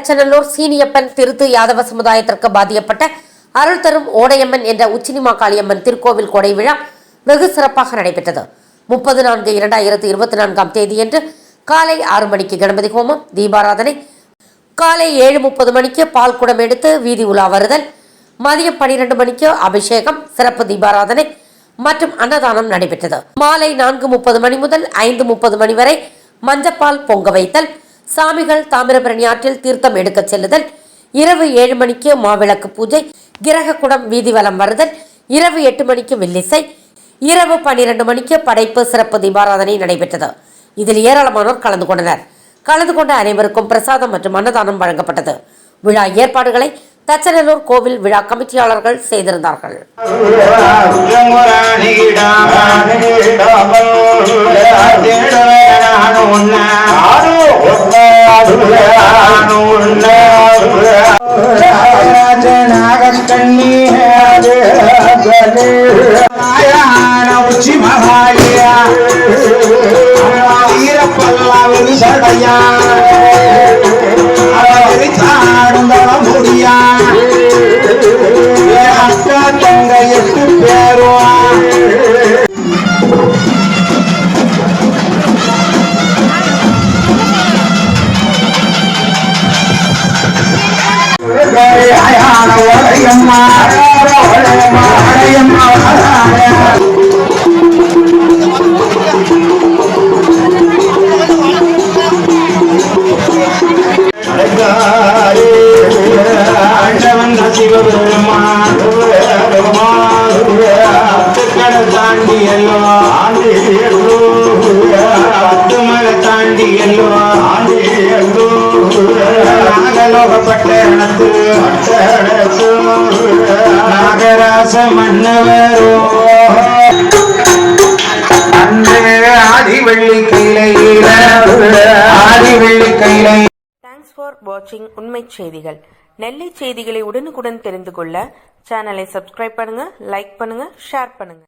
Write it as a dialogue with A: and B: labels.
A: தச்சநல்லூர் சீனியப்பன் திருத்து யாதவ சமுதாயத்திற்கு பாதிக்கப்பட்ட அருள் தரும் ஓடையம்மன் என்ற உச்சினிமா காளியம்மன் திருக்கோவில் கொடை விழா வெகு சிறப்பாக நடைபெற்றது. முப்பது நான்கு இரண்டாயிரத்து இருபத்தி நான்காம் தேதியன்று காலை ஆறு மணிக்கு கணபதி ஹோமம் தீபாராதனை. காலை ஏழு முப்பது மணிக்கு பால் குடம் எடுத்து வீதி உலா வருதல். மதியம் பனிரெண்டு மணிக்கு அபிஷேகம் சிறப்பு தீபாராதனை மற்றும் அன்னதானம் நடைபெற்றது. மாலை நான்கு முப்பது மணி முதல் ஐந்து முப்பது மணி வரை மஞ்சப்பால் பொங்க வைத்தல். சாமிகள் தாமிரபரணி ஆற்றில் தீர்த்தம் எடுக்கச் செல்லுதல். இரவு ஏழு மணிக்கு மாவிளக்கு பூஜை கிரகக்குடம் வீதி வலம் வருதல். இரவு எட்டு மணிக்கு வில்லிசை இரவு பன்னிரண்டு மணிக்கு படைப்பு சிறப்பு தீபாராதனை நடைபெற்றது. இதில் ஏராளமானோர் கலந்து கொண்டனர். கலந்து கொண்ட அனைவருக்கும் பிரசாதம் மற்றும் அன்னதானம் வழங்கப்பட்டது. விழா ஏற்பாடுகளை தச்சநல்லூர் கோவில் விழா கமிட்டியாளர்கள் செய்திருந்தார்கள்.
B: உச்சி மகாலியா ஈரப்பல்லாவது சடையா தாண்டி எல்லோ ஆண்டி எல்லோ பத்து மலை தாண்டி எல்லோ ஆண்டி எல்லோ நாகலோகப்பட்டணத்து நாகராச மன்னவரோ. அன்று ஆதிவள்ளி கையில ஆதி கையில
C: தேங்க்ஸ் ஃபார் வாட்சிங் உண்மை செய்திகள். நெல்லை செய்திகளை உடனுக்குடன் தெரிந்து கொள்ள சேனலை சப்ஸ்கிரைப் பண்ணுங்க லைக் பண்ணுங்க ஷேர் பண்ணுங்க.